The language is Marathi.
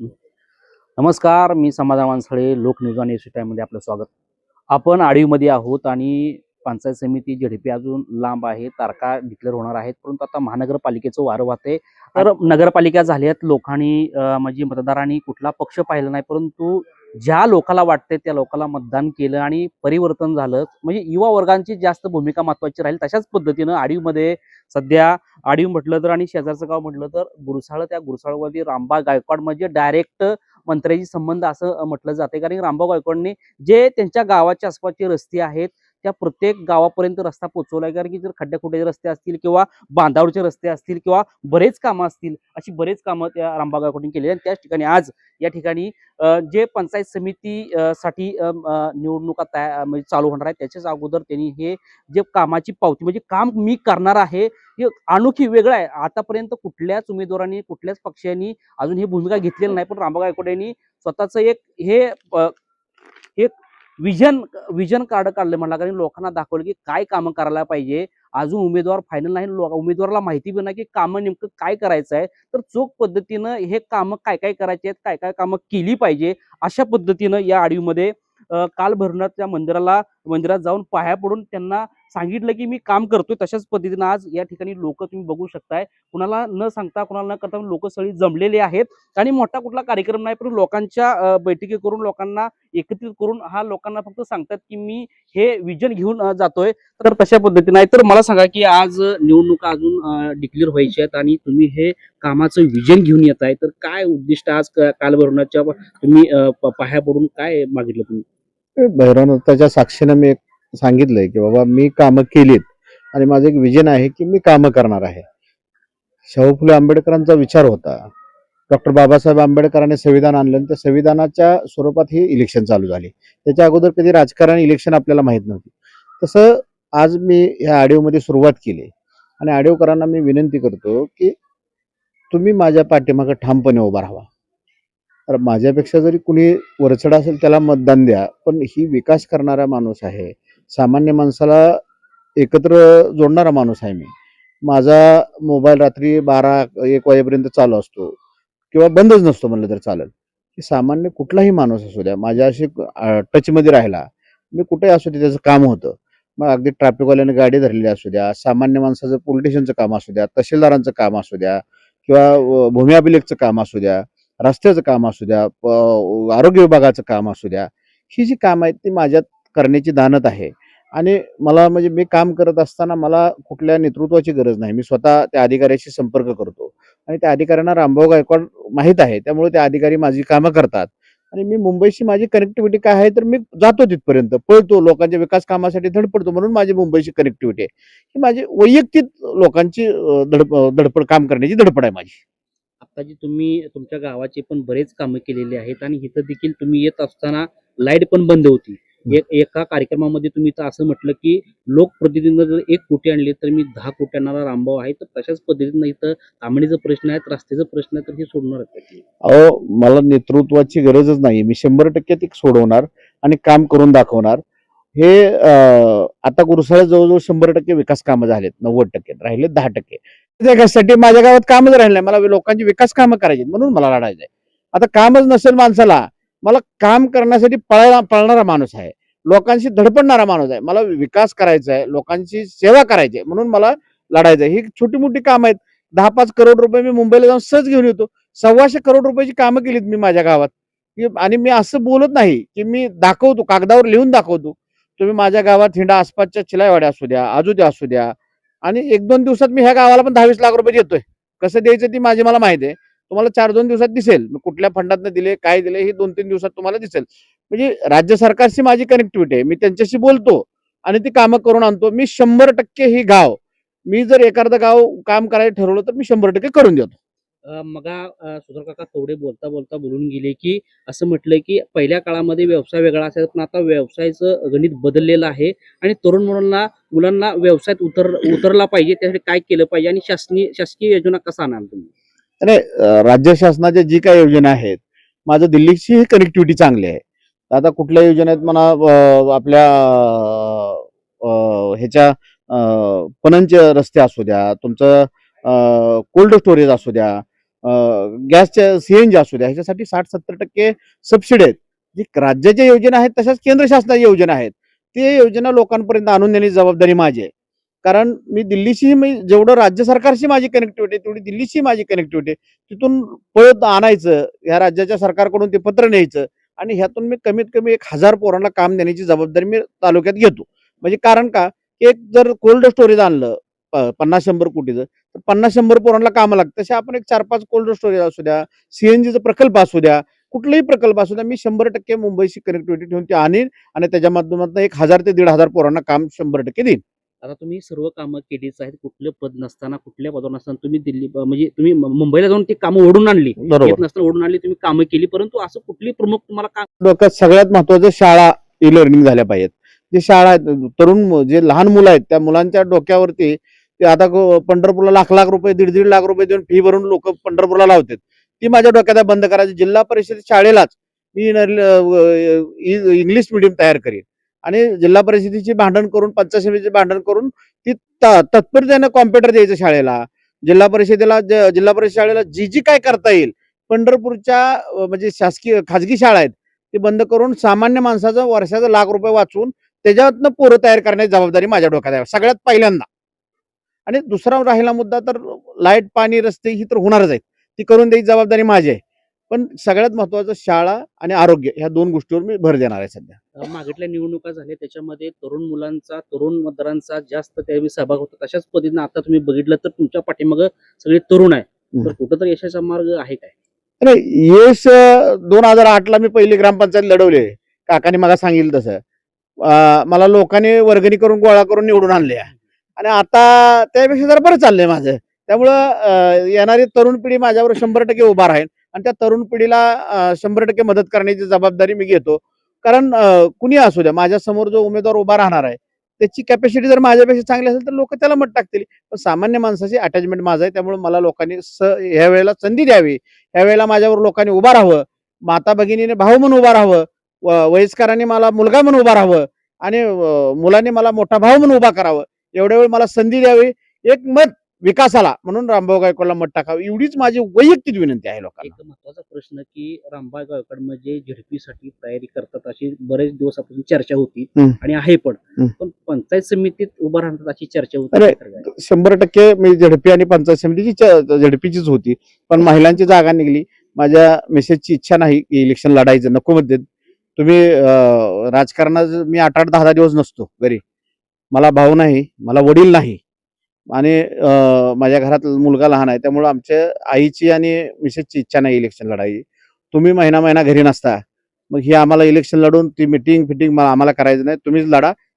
नमस्कार मी समाधान वानसळे लोकनिर्माण आणि मध्ये आपलं स्वागत. आपण आडीमध्ये आहोत आणि पंचायत समिती झेडपी अजून लांब आहे तारखा डिक्लेअर होणार आहेत परंतु आता महानगरपालिकेचं वारं वाहते. तर नगरपालिका झाल्यात लोकांनी म्हणजे मतदारांनी कुठला पक्ष पाहिला नाही परंतु ज्या लोकाला वाटते त्या लोकाला मतदान केलं आणि परिवर्तन झालं म्हणजे युवा वर्गांची जास्त भूमिका महत्वाची राहील तशाच पद्धतीनं आडीवमध्ये सध्या आडीव म्हटलं तर आणि शेजारचं गाव म्हटलं तर गुरसाळ त्या गुरसाळवरती रामबा गायकवाड म्हणजे डायरेक्ट मंत्र्याशी संबंध असं म्हटलं जाते कारण रामबा गायकवाडने जे त्यांच्या गावाच्या आसपासचे रस्ते आहेत त्या प्रत्येक गावापर्यंत रस्ता पोहोचवलाय कारण की जर खड्ड्याखुड्ड्याचे रस्ते असतील किंवा बांधावरचे रस्ते असतील किंवा बरेच कामं असतील अशी बरेच कामं त्या रामभाऊ गायकवाडने केली आणि त्याच ठिकाणी आज या ठिकाणी जे पंचायत समिती साठी निवडणुका तयार म्हणजे चालू होणार आहे त्याच्याच अगोदर त्यांनी हे जे कामाची पावती म्हणजे काम मी करणार आहे हे अनोखी वेगळं आहे. आतापर्यंत कुठल्याच उमेदवारांनी कुठल्याच पक्षांनी अजून ही भूमिका घेतलेली नाही. पण रामभाऊ गायकवाड यांनी एक हे विजन विजन कार्ड काढलं म्हणला कारण लोकांना दाखवलं की काय कामं करायला पाहिजे. अजून उमेदवार फायनल नाही. उमेदवाराला माहिती पण नाही की कामं नेमकं काय करायचं आहे. तर चोख पद्धतीनं हे कामं काय काय करायचे आहेत काय काय कामं केली पाहिजे अशा पद्धतीनं या आडीमध्ये काल भरणात त्या मंदिराला मंदिरात जाऊन पाया पडून त्यांना सांगितलं की मी काम करतोय तशाच पद्धतीनं आज या ठिकाणी लोक तुम्ही बघू शकताय. कुणाला न सांगता कुणाला न करता लोक सगळी जमलेले आहेत. आणि मोठा कुठला कार्यक्रम नाही पण लोकांच्या बैठकी करून लोकांना एकत्रित करून हा लोकांना फक्त सांगतात की मी हे विजन घेऊन जातोय. तर तशा पद्धतीनं आहे तर मला सांगा की आज निवडणुका अजून डिक्लेअर व्हायची आहेत आणि तुम्ही हे कामाचं विजन घेऊन येत आहे. तर काय उद्दिष्ट आज काल भरवण्याच्या तुम्ही पाह्या पाया पडून काय मागितलं तुम्ही? भैरवनाथाच्या साक्षीनं मी एक सांगितलंय की बाबा मी कामं केलीत आणि माझं एक विजन आहे की मी कामं करणार आहे. शाहू फुले आंबेडकरांचा विचार होता. डॉक्टर बाबासाहेब आंबेडकरांनी संविधान आणलं आणि त्या संविधानाच्या स्वरूपात ही इलेक्शन चालू झाली. त्याच्या अगोदर कधी राजकारण इलेक्शन आपल्याला माहीत नव्हती. तसं आज मी ह्या ऑडिओमध्ये सुरुवात केली. आणि ऑडिओकरांना मी विनंती करतो की तुम्ही माझ्या पाठीमागं ठामपणे उभा राहा. तर माझ्यापेक्षा जरी कुणी वरचढ असेल त्याला मतदान द्या पण ही विकास करणारा माणूस आहे. सामान्य माणसाला एकत्र जोडणारा माणूस आहे मी. माझा मोबाईल रात्री बारा एक वाजेपर्यंत चालू असतो. किंवा बंदच नसतो म्हणलं तर चालेल. की सामान्य कुठलाही माणूस असू द्या माझ्याशी अं, टचमध्ये राहिला मी कुठेही असू दे त्याचं काम होतं. मग अगदी ट्रॅफिकवाल्याने गाडी धरलेली असू द्या सामान्य माणसाचं पोलिटिशियनचं काम असू द्या तहसीलदारांचं काम असू द्या किंवा भूमी अभिलेखचं काम असू द्या रस्त्याचं काम असू द्या आरोग्य विभागाचं काम असू द्या ही जी काम आहेत ती माझ्यात करण्याची दानत आहे. आणि मला म्हणजे मी काम करत असताना मला कुठल्या नेतृत्वाची गरज नाही. मी स्वतः त्या अधिकाऱ्याशी संपर्क करतो. आणि त्या अधिकाऱ्यांना रामभाऊ गायकवाड माहीत आहे. त्यामुळे त्या अधिकारी माझी कामं करतात. आणि मी मुंबईशी माझी कनेक्टिव्हिटी काय आहे तर मी जातो तिथपर्यंत. पळतो लोकांच्या विकास कामासाठी धडपडतो म्हणून माझी मुंबईची कनेक्टिव्हिटी आहे. ही माझी वैयक्तिक लोकांची धडप धडपड काम करण्याची धडपड आहे माझी. आता जी तुम्ही तुमच्या गावाचे पण बरेच कामं केलेली आहेत आणि इथं देखील तुम्ही येत असताना लाइट पण बंद होती. एका कार्यक्रमामध्ये तुम्ही असं म्हटलं की लोकप्रतिनिधीनं जर एक कोटी आणली तर मी दहा कोटी आणणारा आहे. तर तशाच पद्धतीनं इथं तांबडीचा प्रश्न आहे रस्त्याचा प्रश्न आहे तर हे सोडणार अहो मला नेतृत्वाची गरजच नाही मी शंभर टक्के ती सोडवणार आणि काम करून दाखवणार. हे आता गुरुसाळ्यात जवळजवळ शंभर टक्के विकास कामं झालेत नव्वद टक्के राहिले दहा टक्के. त्यासाठी माझ्या गावात कामच राहिले नाही. मला लोकांची विकास कामं करायची म्हणून मला लढायचं आहे. आता कामच नसेल माणसाला मला काम करण्यासाठी पळा पळणारा माणूस आहे. लोकांशी धडपडणारा माणूस आहे. मला विकास करायचा आहे. लोकांची सेवा करायची आहे. म्हणून मला लढायचं आहे. ही छोटी मोठी कामं आहेत. दहा पाच करोड रुपये मी मुंबईला जाऊन सहज घेऊन येतो. सव्वाशे करोड रुपयाची कामं केलीत मी माझ्या गावात. आणि मी असं बोलत नाही की मी दाखवतो कागदावर लिहून दाखवतो. तुम्ही माझ्या गावात हिंडा आसपासच्या चिलायवाड्या असू द्या आजूद्या असू द्या. आणि एक दोन दिवसात मी ह्या गावाला पण दहावीस लाख रुपये देतोय. कसं द्यायचं ती माझी मला माहिती आहे. तुम्हाला चार दोन दिवसात दिसेल. कुठल्या फंडातनं दिले काय दिले हे दोन तीन दिवसात तुम्हाला दिसेल. म्हणजे राज्य सरकारशी माझी कनेक्टिव्हिटी आहे. मी त्यांच्याशी बोलतो आणि ती कामं करून आणतो. मी शंभर टक्के ही गाव मी जर एखादं गाव काम करायला ठरवलं तर मी शंभर टक्के करून देतो. मगा अं, काका थोडे बोलता बोलता बोलून गेले की असं म्हटलंय की पहिल्या काळामध्ये व्यवसाय वेगळा असायचा पण आता व्यवसायाचं गणित बदललेलं आहे आणि तरुण मुलांना मुलांना व्यवसायात उतर उतरला पाहिजे. त्यासाठी काय केलं पाहिजे आणि शासनीय शासकीय योजना कसा आणाल तुम्ही? नाही राज्य शासनाच्या जी काही योजना आहेत माझं दिल्लीची कनेक्टिव्हिटी चांगली आहे. आता कुठल्या योजना आहेत म्हणा आपल्या ह्याच्या पणनचे रस्ते असू द्या तुमचं कोल्ड स्टोरेज असू द्या गॅसच्या सीएनजी असू द्या ह्याच्यासाठी साठ सत्तर टक्के सबसिडी आहेत. जी राज्याच्या योजना आहेत तशाच केंद्र शासनाच्या योजना आहेत. ते योजना लोकांपर्यंत आणून देण्याची जबाबदारी माझी आहे. कारण मी दिल्लीशी मी जेवढं राज्य सरकारशी माझी कनेक्टिव्हिटी तेवढी दिल्लीशी माझी कनेक्टिव्हिटी तिथून पळत आणायचं ह्या राज्याच्या सरकारकडून ते पत्र न्यायचं आणि ह्यातून मी कमीत कमी एक हजार पोरांना काम देण्याची जबाबदारी मी तालुक्यात घेतो. म्हणजे कारण का एक जर कोल्ड स्टोरेज आणलं प- पन्नास शंभर कोटीचं तर पन्नास शंभर पोरांना कामं लागतं. तसे आपण एक चार पाच कोल्ड स्टोरेज असू द्या सीएनजीचा प्रकल्प असू द्या कुठलाही प्रकल्प असू द्या मी शंभर टक्के मुंबईशी कनेक्टिव्हिटी ठेवून ते आणीन आणि त्याच्या माध्यमातून एक हजार ते दीड हजार पोरांना काम शंभर टक्के देईन. आता तुम्ही सर्व कामं केलीच आहेत कुठलं पद नसताना कुठल्या पदावर नसताना तुम्ही दिल्ली म्हणजे तुम्ही मुंबईला जाऊन ती कामं ओढून आणली. येत नसताना ओढून आणली तुम्ही कामं केली परंतु असं कुठली प्रमुख तुम्हाला काम डोक्यात सगळ्यात महत्वाचं शाळा ई लर्निंग झाल्या पाहिजेत. जे शाळा आहेत तरुण जे लहान मुलं आहेत त्या मुलांच्या डोक्यावरती ते आता पंढरपूरला लाख लाख रुपये दीड दीड लाख रुपये देऊन फी भरून लोक पंढरपूरला लावतात. ती माझ्या डोक्यात बंद करायची. जिल्हा परिषद शाळेलाच मी इंग्लिश मिडियम तयार करीन. आणि जिल्हा परिषदेची भांडण करून पंचायत समितीचे भांडण करून ती त- तत्परतेनं कॉम्प्युटर द्यायचं शाळेला. जिल्हा परिषदेला जिल्हा परिषद शाळेला जी जी काय करता येईल पंढरपूरच्या म्हणजे शासकीय खाजगी शाळा आहेत ती बंद करून सामान्य माणसाचं वर्षाचं लाख रुपये वाचून त्याच्यातनं पोरं तयार करण्याची जबाबदारी माझ्या डोक्यात आहे. सगळ्यात पहिल्यांदा. आणि दुसरा राहिला मुद्दा तर लाइट पाणी रस्ते ही तर होणारच आहेत. ती करून द्यायची जबाबदारी माझी आहे. पण सगळ्यात महत्वाचं शाळा आणि आरोग्य ह्या दोन गोष्टीवर मी भर देणार आहे सध्या. मागितल्या निवडणुका झाल्या त्याच्यामध्ये तरुण मुलांचा तरुण मतदारांचा जास्त त्यावेळी सहभाग होता. तशाच पद्धतीने आता तुम्ही बघितलं तर तुमच्या पाठीमागं सगळे तरुण आहे तर हम्म. कुठं तर यशाचा मार्ग आहे काय? नाही यश दोन हजार आठला मी पहिली ग्रामपंचायत लढवले. काकाने मला सांगितलं तसं. मला लोकांनी वर्गणी करून गोळा करून निवडून आणले आणि आता त्यापेक्षा जरा बरं चाललंय माझं. त्यामुळं येणारी तरुण पिढी माझ्यावर शंभर टक्के उभा राहील. आणि त्या तरुण पिढीला शंभर टक्के मदत करण्याची जबाबदारी मी घेतो. कारण कुणी असू द्या माझ्यासमोर जो उमेदवार उभा राहणार आहे त्याची कॅपॅसिटी जर माझ्यापेक्षा चांगली असेल तर लोक त्याला मत टाकतील. पण सामान्य माणसाची अटॅचमेंट माझं आहे त्यामुळे मला लोकांनी स ह्या वेळेला संधी द्यावी. त्यावेळेला माझ्यावर लोकांनी उभा राहावं. माता भगिनीने भाऊ म्हणून उभा राहावं. व- वयस्करांनी मला मुलगा म्हणून उभा राहावं. आणि मुलांनी मला मोठा भाऊ म्हणून उभा करावं. एवढ्या वेळ मला संधी द्यावी. एक मत विकासाला. म्हणून रामभाऊ गायकवाडला मत टाकावं. एवढीच माझी वैयक्तिक विनंती आहे लोकांना. एक महत्त्वाचा प्रश्न की रामबाग गायकवाड म्हणजे झेडपीसाठी तयारी करतात अशी बरेच दिवस आपण चर्चा होती हम्म. आणि आहे पण. हम्म. पण पंचायत समितीत उभं राहतात अशी चर्चा होती अरे, काय? शंभर टक्के मी झडपी आणि पंचायत समितीची च- झडपीचीच होती. पण महिलांची जागा निघली. माझ्या मेसेजची इच्छा नाही की इलेक्शन लढायचं. नको मध्ये तुम्ही अं, राजकारणात मी आठ आठ दहा दहा दिवस नसतो घरी. मला भाऊ नाही मला वडील नाही. आणि माझ्या घरात मुलगा लहान आहे त्यामुळे आमच्या आईची आणि मिसेसची इच्छा नाही इलेक्शन लढाई तुम्ही महिना महिना घरी नसता. मग ही आम्हाला इलेक्शन लढून ती मिटिंग फिटिंग आम्हाला करायचं नाही. तुम्हीच लढा.